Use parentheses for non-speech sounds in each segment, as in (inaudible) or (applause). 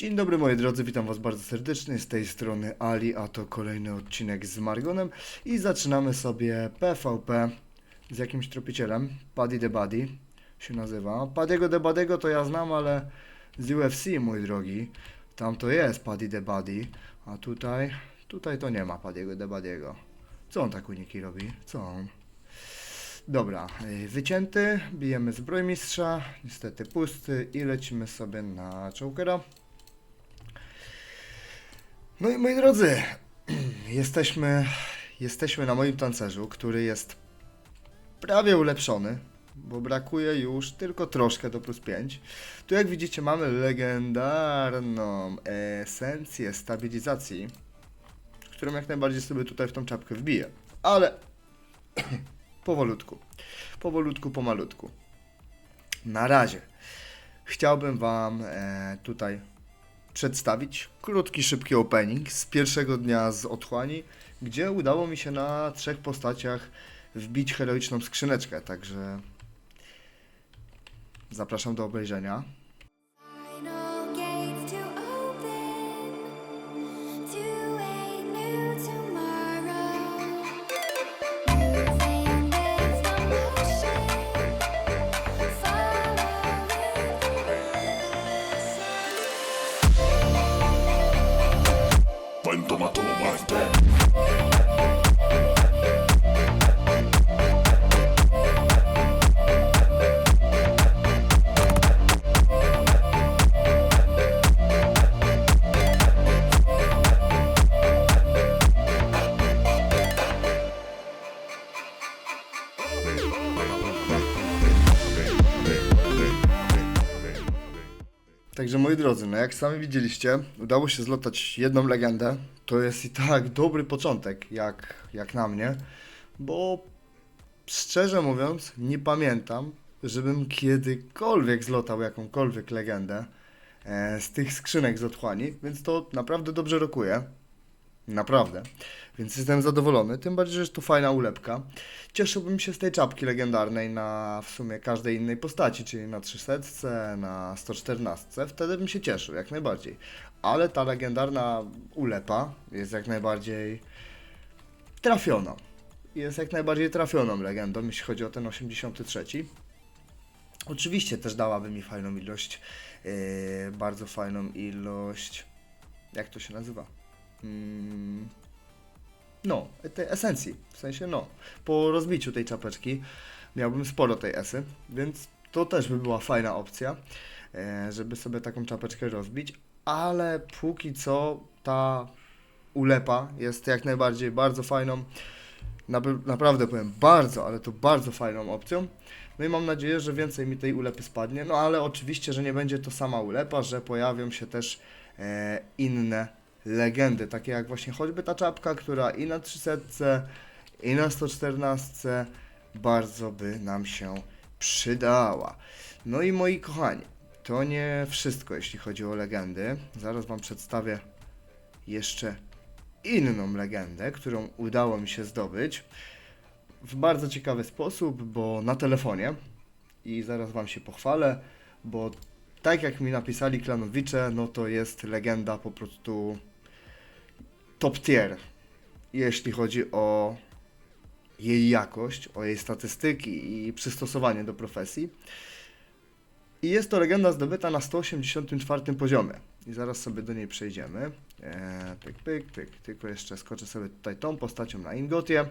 Dzień dobry moi drodzy, witam was bardzo serdecznie, z tej strony Ali, a to kolejny odcinek z Margonem i zaczynamy sobie PvP z jakimś tropicielem, Paddy the Buddy się nazywa. Paddy'ego the Buddy'ego to ja znam, ale z UFC mój drogi, tam to jest Paddy the Buddy, a tutaj, tutaj to nie ma Paddy'ego the Buddy'ego. Co on tak uniki robi? Co on? Dobra, y, wycięty, bijemy zbrojmistrza, niestety pusty i lecimy sobie na Chokera. No i moi drodzy, (clears throat) jesteśmy, jesteśmy na moim tancerzu, który jest prawie ulepszony, bo brakuje już tylko troszkę do plus 5. Tu jak widzicie mamy legendarną esencję stabilizacji, którą jak najbardziej sobie tutaj w tą czapkę wbiję. Ale (clears throat) powolutku, powolutku, pomalutku. Na razie chciałbym Wam e, tutaj przedstawić krótki, szybki opening z pierwszego dnia z otchłani, gdzie udało mi się na trzech postaciach wbić heroiczną skrzyneczkę, także zapraszam do obejrzenia. Także moi drodzy, no jak sami widzieliście, udało się zlotać jedną legendę. To jest i tak dobry początek, jak, jak na mnie, bo szczerze mówiąc, nie pamiętam, żebym kiedykolwiek zlotał jakąkolwiek legendę e, z tych skrzynek z otchłani, więc to naprawdę dobrze rokuje. Naprawdę. Więc jestem zadowolony, tym bardziej, że jest to fajna ulepka. Cieszyłbym się z tej czapki legendarnej na w sumie każdej innej postaci, czyli na 300, na 114. Wtedy bym się cieszył, jak najbardziej. Ale ta legendarna ulepa jest jak najbardziej trafioną. Jest jak najbardziej trafioną legendą, jeśli chodzi o ten 83. Oczywiście też dałaby mi fajną ilość, yy, bardzo fajną ilość, jak to się nazywa? Mm, no, tej esencji, w sensie no, po rozbiciu tej czapeczki miałbym sporo tej esy, więc to też by była fajna opcja, e, żeby sobie taką czapeczkę rozbić, ale póki co ta ulepa jest jak najbardziej bardzo fajną, Nap- naprawdę powiem bardzo, ale to bardzo fajną opcją. No i mam nadzieję, że więcej mi tej ulepy spadnie. No ale oczywiście, że nie będzie to sama ulepa, że pojawią się też e, inne legendy, takie jak właśnie choćby ta czapka, która i na 300, i na 114 bardzo by nam się przydała. No i moi kochani, to nie wszystko, jeśli chodzi o legendy. Zaraz Wam przedstawię jeszcze inną legendę, którą udało mi się zdobyć w bardzo ciekawy sposób, bo na telefonie i zaraz Wam się pochwalę, bo tak jak mi napisali klanowicze, no to jest legenda po prostu top tier, jeśli chodzi o jej jakość, o jej statystyki i przystosowanie do profesji. I jest to legenda zdobyta na 184 poziomie. I zaraz sobie do niej przejdziemy. Eee, pyk, pyk, pyk. Tylko jeszcze skoczę sobie tutaj tą postacią na Ingotie,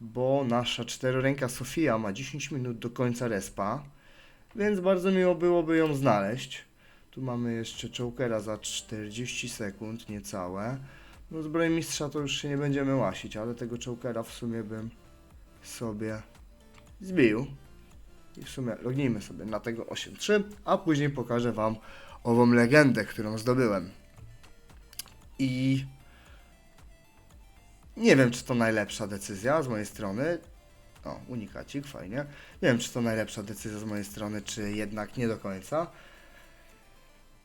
bo nasza czteroręka Sofia ma 10 minut do końca respa, więc bardzo miło byłoby ją znaleźć. Tu mamy jeszcze Chokera za 40 sekund, niecałe. No zbrojmistrza to już się nie będziemy łasić, ale tego Chokera w sumie bym sobie zbił. I w sumie lognijmy sobie na tego 8.3, a później pokażę Wam ową legendę, którą zdobyłem. I nie wiem, czy to najlepsza decyzja z mojej strony. O, unikacik, fajnie. Nie wiem, czy to najlepsza decyzja z mojej strony, czy jednak nie do końca.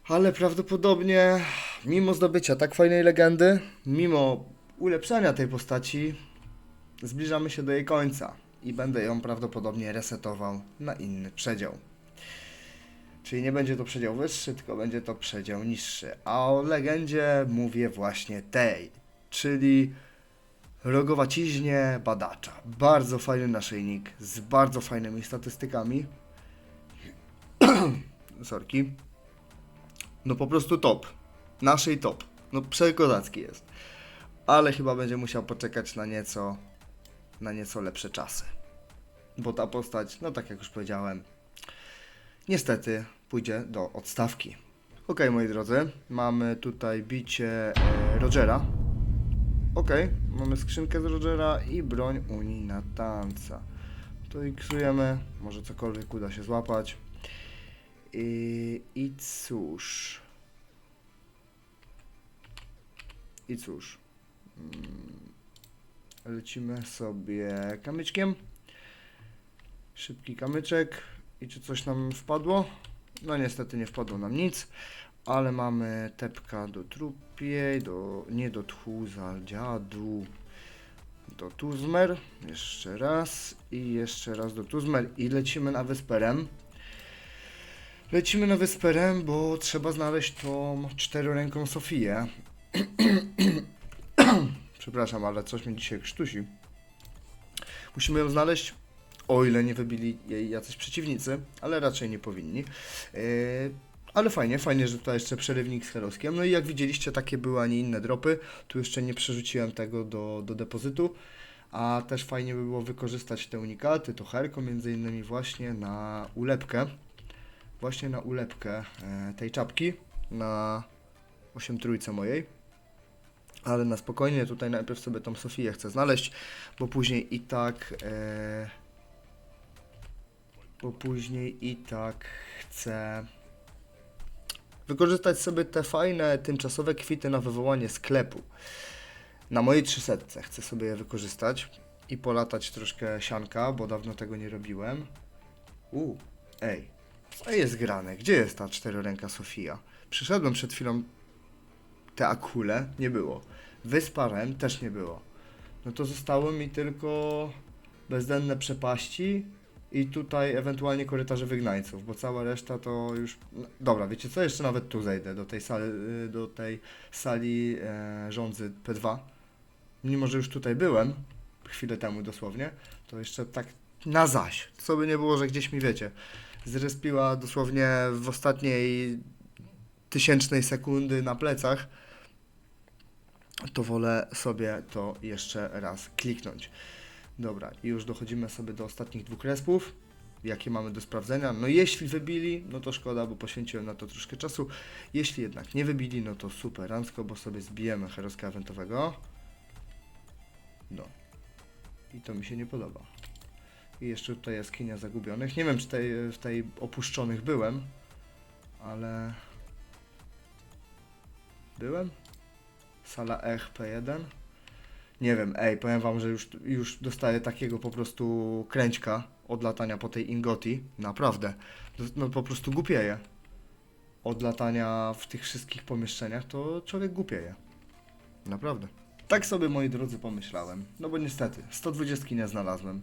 Ale prawdopodobnie, mimo zdobycia tak fajnej legendy, mimo ulepszania tej postaci, zbliżamy się do jej końca i będę ją prawdopodobnie resetował na inny przedział. Czyli nie będzie to przedział wyższy, tylko będzie to przedział niższy. A o legendzie mówię właśnie tej, czyli rogowaciźnie badacza. Bardzo fajny naszyjnik z bardzo fajnymi statystykami. (clears throat) Sorki. No po prostu top. Naszej top. No przekozacki jest. Ale chyba będzie musiał poczekać na nieco, na nieco lepsze czasy. Bo ta postać, no tak jak już powiedziałem, niestety pójdzie do odstawki. Ok, moi drodzy, mamy tutaj bicie e, Rogera. Ok, mamy skrzynkę z Rogera i broń unijna tanca. To iksujemy, może cokolwiek uda się złapać. I, I cóż. I cóż. Mm, Lecimy sobie kamyczkiem. Szybki kamyczek. I czy coś nam wpadło? No niestety nie wpadło nam nic, ale mamy tepka do trupiej, do, nie do tchóza, dziadu, do Tuzmer, jeszcze raz i jeszcze raz do Tuzmer i lecimy na Wysperem. Lecimy na Wysperem, bo trzeba znaleźć tą czteroręką Sofię. (clears throat) Przepraszam, ale coś mi dzisiaj krztusi. Musimy ją znaleźć, o ile nie wybili jej jacyś przeciwnicy, ale raczej nie powinni. Yy, ale fajnie, fajnie, że tutaj jeszcze przerywnik z heroskiem. No i jak widzieliście, takie były, a nie inne dropy. Tu jeszcze nie przerzuciłem tego do, do depozytu. A też fajnie by było wykorzystać te unikaty, to herko między innymi właśnie na ulepkę. Właśnie na ulepkę e, tej czapki, na 8 trójce mojej. Ale na spokojnie, tutaj najpierw sobie tą Sofię chcę znaleźć, bo później i tak... E, bo później i tak chcę wykorzystać sobie te fajne tymczasowe kwity na wywołanie sklepu. Na mojej 300 chcę sobie je wykorzystać i polatać troszkę sianka, bo dawno tego nie robiłem. U, ej, co jest grane? Gdzie jest ta czteroręka Sofia? Przyszedłem przed chwilą te akule, nie było. Wysparem też nie było. No to zostały mi tylko bezdenne przepaści i tutaj ewentualnie korytarze wygnańców, bo cała reszta to już... no, Dobra, wiecie co? Jeszcze nawet tu zejdę, do tej sali, y, do tej sali e, rządzy P2. Mimo, że już tutaj byłem, chwilę temu dosłownie, to jeszcze tak na zaś. Co by nie było, że gdzieś mi wiecie, zrespiła dosłownie w ostatniej tysięcznej sekundy na plecach, to wolę sobie to jeszcze raz kliknąć. Dobra, i już dochodzimy sobie do ostatnich dwóch respów. Jakie mamy do sprawdzenia? No jeśli wybili, no to szkoda, bo poświęciłem na to troszkę czasu. Jeśli jednak nie wybili, no to super, rancko, bo sobie zbijemy heroska eventowego. No. I to mi się nie podoba. I jeszcze tutaj jaskinia zagubionych. Nie wiem, czy tej, w tej opuszczonych byłem, ale... Byłem? Sala Ech P1? Nie wiem, ej, powiem wam, że już, już dostaję takiego po prostu kręćka od latania po tej Ingoti. Naprawdę. No, po prostu głupieje. Od latania w tych wszystkich pomieszczeniach to człowiek głupieje. Naprawdę. Tak sobie, moi drodzy, pomyślałem. No bo niestety, 120 nie znalazłem.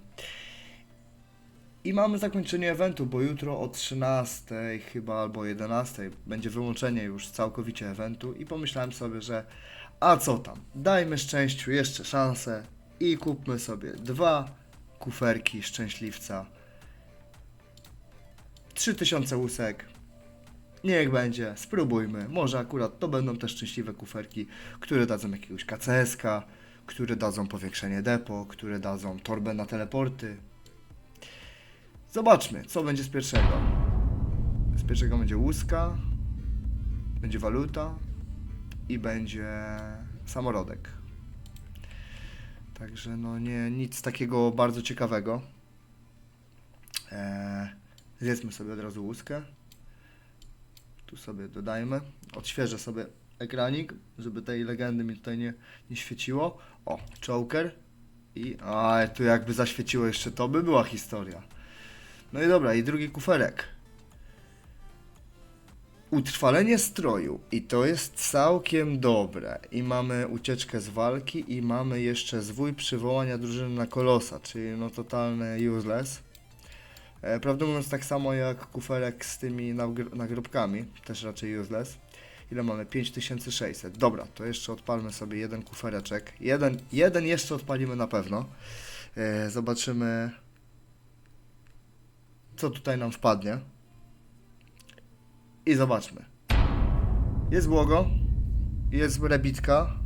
I mamy zakończenie eventu, bo jutro o 13 chyba albo 11 będzie wyłączenie już całkowicie eventu i pomyślałem sobie, że a co tam, dajmy szczęściu jeszcze szansę i kupmy sobie dwa kuferki szczęśliwca. 3000 łusek. Niech będzie, spróbujmy. Może akurat to będą te szczęśliwe kuferki, które dadzą jakiegoś KCS-ka, które dadzą powiększenie depo, które dadzą torbę na teleporty. Zobaczmy, co będzie z pierwszego. Z pierwszego będzie łuska, będzie waluta i będzie samorodek. Także no nie, nic takiego bardzo ciekawego. Eee, zjedzmy sobie od razu łuskę. Tu sobie dodajmy. Odświeżę sobie ekranik, żeby tej legendy mi tutaj nie, nie świeciło. O, choker. I a tu jakby zaświeciło jeszcze to, by była historia. No i dobra, i drugi kuferek. Utrwalenie stroju i to jest całkiem dobre. I mamy ucieczkę z walki i mamy jeszcze zwój przywołania drużyny na kolosa, czyli no totalne useless. E, prawdę mówiąc, tak samo jak kuferek z tymi nagr- nagrobkami, też raczej useless. Ile mamy? 5600. Dobra, to jeszcze odpalmy sobie jeden kufereczek. Jeden, jeden jeszcze odpalimy na pewno. E, zobaczymy, co tutaj nam wpadnie. I zobaczmy. Jest błogo, jest rebitka,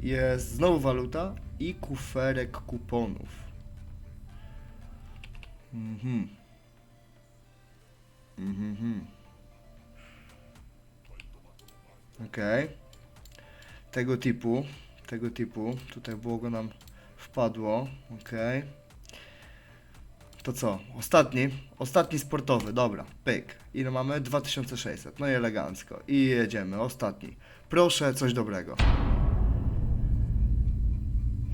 jest znowu waluta i kuferek kuponów. Mhm. Mhm. Okej. Tego typu, tego typu. Tutaj błogo nam wpadło. Okej. To co? Ostatni? Ostatni sportowy, dobra. Pyk. Ile mamy? 2600. No i elegancko. I jedziemy. Ostatni. Proszę, coś dobrego.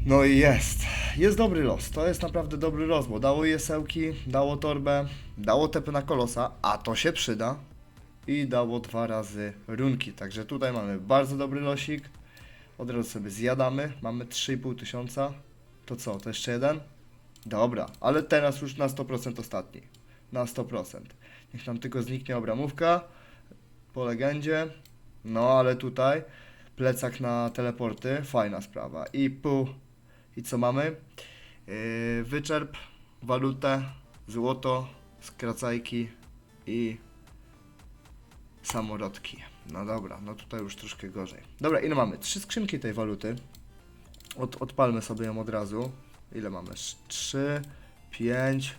No i jest. Jest dobry los. To jest naprawdę dobry los, bo dało jesełki, dało torbę, dało tepy na kolosa, a to się przyda. I dało dwa razy runki. Także tutaj mamy bardzo dobry losik. Od razu sobie zjadamy. Mamy 3,5 tysiąca. To co? To jeszcze jeden? Dobra, ale teraz już na 100% ostatni. Na 100%. Niech nam tylko zniknie obramówka. Po legendzie. No ale tutaj plecak na teleporty. Fajna sprawa. I pół. I co mamy? Yy, wyczerp, walutę, złoto, skracajki i samorodki. No dobra, no tutaj już troszkę gorzej. Dobra, ile mamy? Trzy skrzynki tej waluty. Od, odpalmy sobie ją od razu. Ile mamy? 3, 5,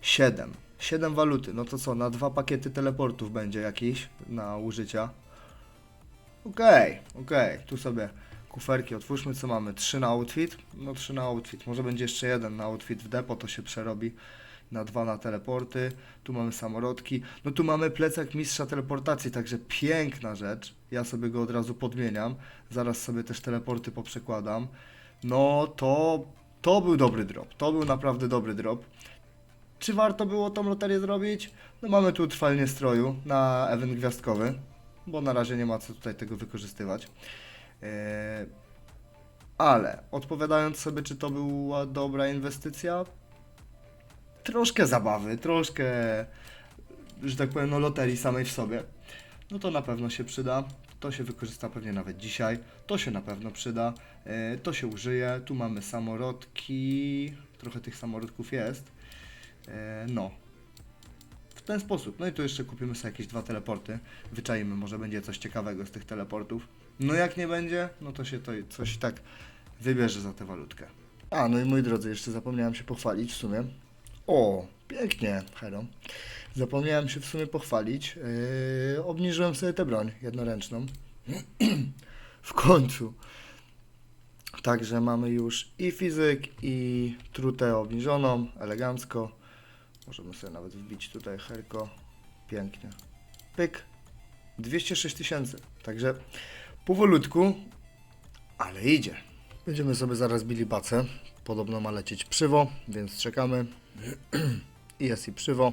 7. 7 waluty. No to co, na dwa pakiety teleportów będzie jakiś na użycia. Okej, okej. Tu sobie kuferki otwórzmy. Co mamy? 3 na outfit? No 3 na outfit. Może będzie jeszcze jeden na outfit w depo, to się przerobi na dwa na teleporty. Tu mamy samorodki. No tu mamy plecak mistrza teleportacji, także piękna rzecz. Ja sobie go od razu podmieniam. Zaraz sobie też teleporty poprzekładam. No to to był dobry drop. To był naprawdę dobry drop. Czy warto było tą loterię zrobić? No mamy tu trwalnie stroju na event gwiazdkowy, bo na razie nie ma co tutaj tego wykorzystywać. Eee, ale odpowiadając sobie, czy to była dobra inwestycja, troszkę zabawy, troszkę, że tak powiem, no loterii samej w sobie, no to na pewno się przyda. To się wykorzysta pewnie nawet dzisiaj. To się na pewno przyda. E, to się użyje. Tu mamy samorodki. Trochę tych samorodków jest. E, no. W ten sposób. No i tu jeszcze kupimy sobie jakieś dwa teleporty. Wyczaimy, może będzie coś ciekawego z tych teleportów. No jak nie będzie, no to się to coś tak wybierze za tę walutkę. A, no i moi drodzy, jeszcze zapomniałem się pochwalić w sumie. O, pięknie, Hero. Zapomniałem się w sumie pochwalić. Yy, obniżyłem sobie tę broń jednoręczną. (clears throat) w końcu. Także mamy już i fizyk, i trutę obniżoną, elegancko. Możemy sobie nawet wbić tutaj herko. Pięknie. Pyk. 206 tysięcy. Także powolutku, ale idzie. Będziemy sobie zaraz bili bacę. Podobno ma lecieć przywo, więc czekamy. (clears throat) I jest i przywo.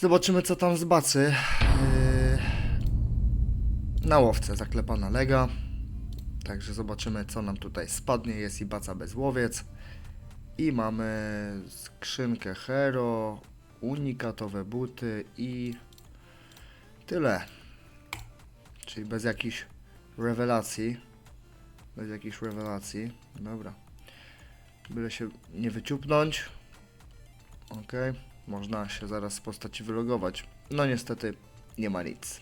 Zobaczymy co tam z bacy. Yy, Na łowce zaklepana lega. Także zobaczymy co nam tutaj spadnie. Jest i baca bezłowiec. I mamy skrzynkę Hero, unikatowe buty i tyle. Czyli bez jakichś rewelacji. Bez jakichś rewelacji. Dobra. Byle się nie wyciupnąć. Ok, można się zaraz z postaci wylogować. No niestety nie ma nic.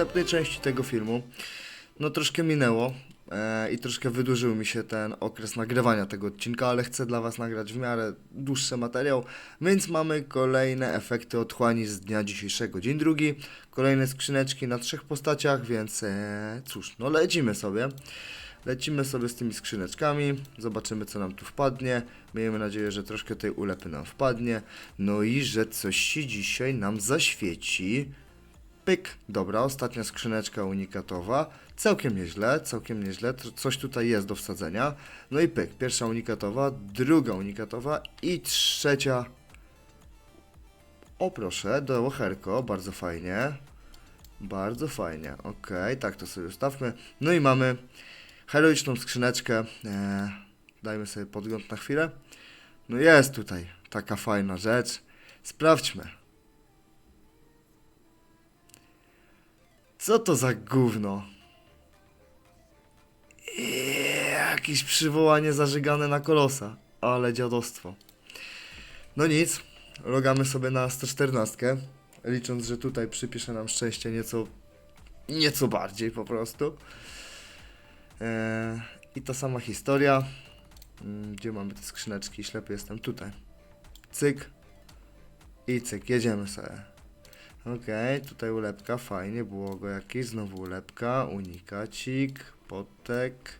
Następnej części tego filmu. No troszkę minęło e, i troszkę wydłużył mi się ten okres nagrywania tego odcinka, ale chcę dla Was nagrać w miarę dłuższy materiał, więc mamy kolejne efekty otchłani z dnia dzisiejszego. Dzień drugi, kolejne skrzyneczki na trzech postaciach, więc e, cóż, no lecimy sobie. Lecimy sobie z tymi skrzyneczkami, zobaczymy co nam tu wpadnie. Miejmy nadzieję, że troszkę tej ulepy nam wpadnie. No i że coś się dzisiaj nam zaświeci. Pyk, dobra, ostatnia skrzyneczka unikatowa. Całkiem nieźle, całkiem nieźle. Coś tutaj jest do wsadzenia. No i pyk, pierwsza unikatowa, druga unikatowa i trzecia. O proszę, do łocherko, bardzo fajnie. Bardzo fajnie, okej, tak to sobie ustawmy. No i mamy heroiczną skrzyneczkę. Eee, dajmy sobie podgląd na chwilę. No jest tutaj taka fajna rzecz. Sprawdźmy. Co to za gówno? Eee, Jakieś przywołanie zażygane na kolosa. Ale dziadostwo. No nic, logamy sobie na 114, licząc, że tutaj przypisze nam szczęście nieco, nieco bardziej po prostu. Eee, I ta sama historia. Mm, Gdzie mamy te skrzyneczki? Ślepy jestem tutaj. Cyk. I cyk, jedziemy sobie. Okej, tutaj ulepka, fajnie, było go jakieś, znowu ulepka, unikacik, potek,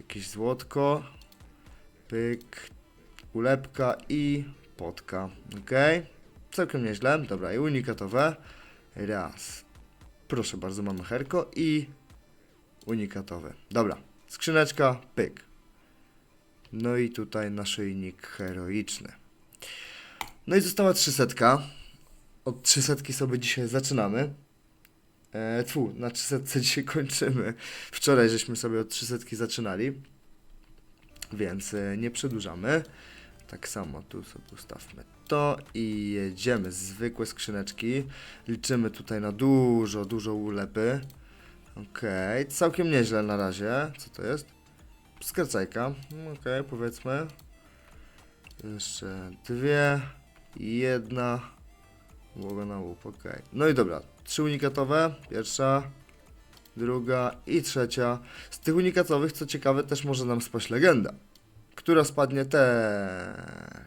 jakieś złotko, pyk, ulepka i potka, okej, całkiem nieźle, dobra, i unikatowe, raz, proszę bardzo, mamy herko i unikatowe, dobra, skrzyneczka, pyk, no i tutaj naszyjnik heroiczny, no i została trzysetka, od 300 sobie dzisiaj zaczynamy. E, tfu, na 300 (laughs) dzisiaj kończymy. Wczoraj żeśmy sobie od 300 zaczynali, więc e, nie przedłużamy. Tak samo tu sobie ustawmy to i jedziemy. Zwykłe skrzyneczki. Liczymy tutaj na dużo, dużo ulepy. Okej, całkiem nieźle na razie. Co to jest? Skracajka. Okej, powiedzmy. Jeszcze dwie. Jedna. Głowa na łup, okej. No i dobra, trzy unikatowe. Pierwsza, druga i trzecia. Z tych unikatowych, co ciekawe, też może nam spaść legenda. Która spadnie teraz.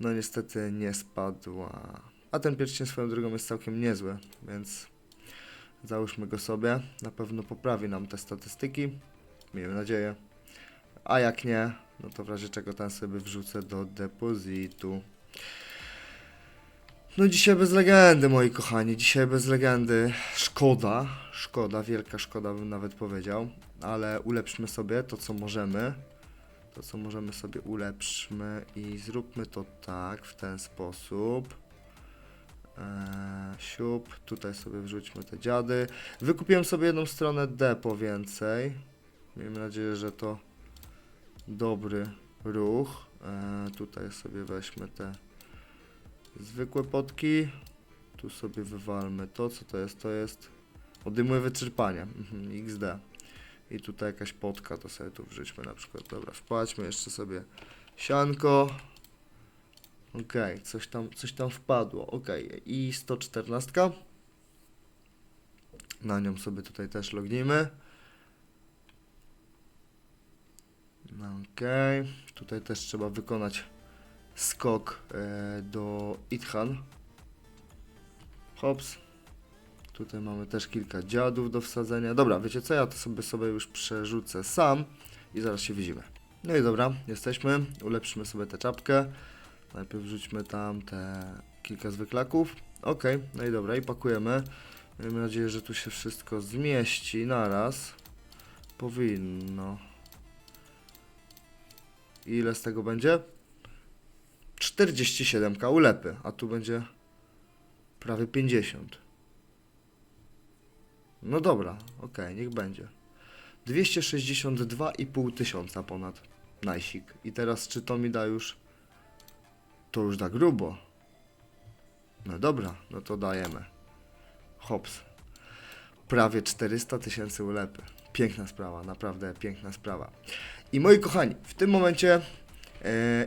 No niestety nie spadła. A ten pierścień swoją drogą jest całkiem niezły, więc załóżmy go sobie. Na pewno poprawi nam te statystyki. Miejmy nadzieję. A jak nie, no to w razie czego ten sobie wrzucę do depozytu. No dzisiaj bez legendy, moi kochani, dzisiaj bez legendy. Szkoda, szkoda, wielka szkoda bym nawet powiedział, ale ulepszmy sobie to, co możemy. To, co możemy sobie ulepszmy i zróbmy to tak, w ten sposób. Eee, siup, tutaj sobie wrzućmy te dziady. Wykupiłem sobie jedną stronę depo więcej. Miejmy nadzieję, że to dobry ruch. Eee, tutaj sobie weźmy te Zwykłe potki. Tu sobie wywalmy to, co to jest? To jest odejmuje wyczerpanie. Mhm, XD. I tutaj jakaś potka, to sobie tu wrzućmy na przykład. Dobra, wpłaćmy jeszcze sobie sianko. Okej, coś tam, coś tam wpadło. Okej, i 114. Na nią sobie tutaj też lognijmy. No, Okej, tutaj też trzeba wykonać skok e, do Ithan. Hops. Tutaj mamy też kilka dziadów do wsadzenia. Dobra, wiecie co? Ja to sobie sobie już przerzucę sam i zaraz się widzimy. No i dobra, jesteśmy. Ulepszymy sobie tę czapkę. Najpierw wrzućmy tam te kilka zwyklaków. Ok, no i dobra, i pakujemy. Miejmy nadzieję, że tu się wszystko zmieści naraz. Powinno. Ile z tego będzie? 47 ulepy, a tu będzie prawie 50. No dobra, okej, niech będzie. 262,5 tysiąca ponad. Najsik. I teraz czy to mi da już... To już da grubo. No dobra, no to dajemy. Hops. Prawie 400 tysięcy ulepy. Piękna sprawa, naprawdę piękna sprawa. I moi kochani, w tym momencie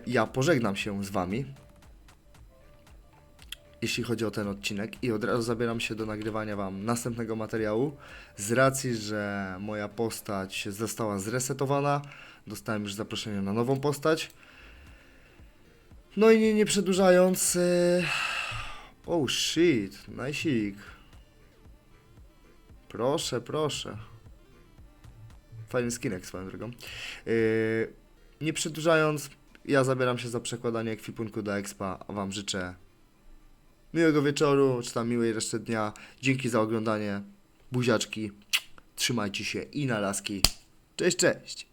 ja pożegnam się z wami. jeśli chodzi o ten odcinek i od razu zabieram się do nagrywania Wam następnego materiału. Z racji, że moja postać została zresetowana, dostałem już zaproszenie na nową postać. No i nie, nie przedłużając... Yy... Oh shit, najsik. Proszę, proszę. Fajny skinek swoją drogą. Yy, nie przedłużając, ja zabieram się za przekładanie ekwipunku do Expa, a Wam życzę miłego wieczoru, czy tam miłej reszty dnia. Dzięki za oglądanie. Buziaczki. Trzymajcie się i na laski. Cześć, cześć.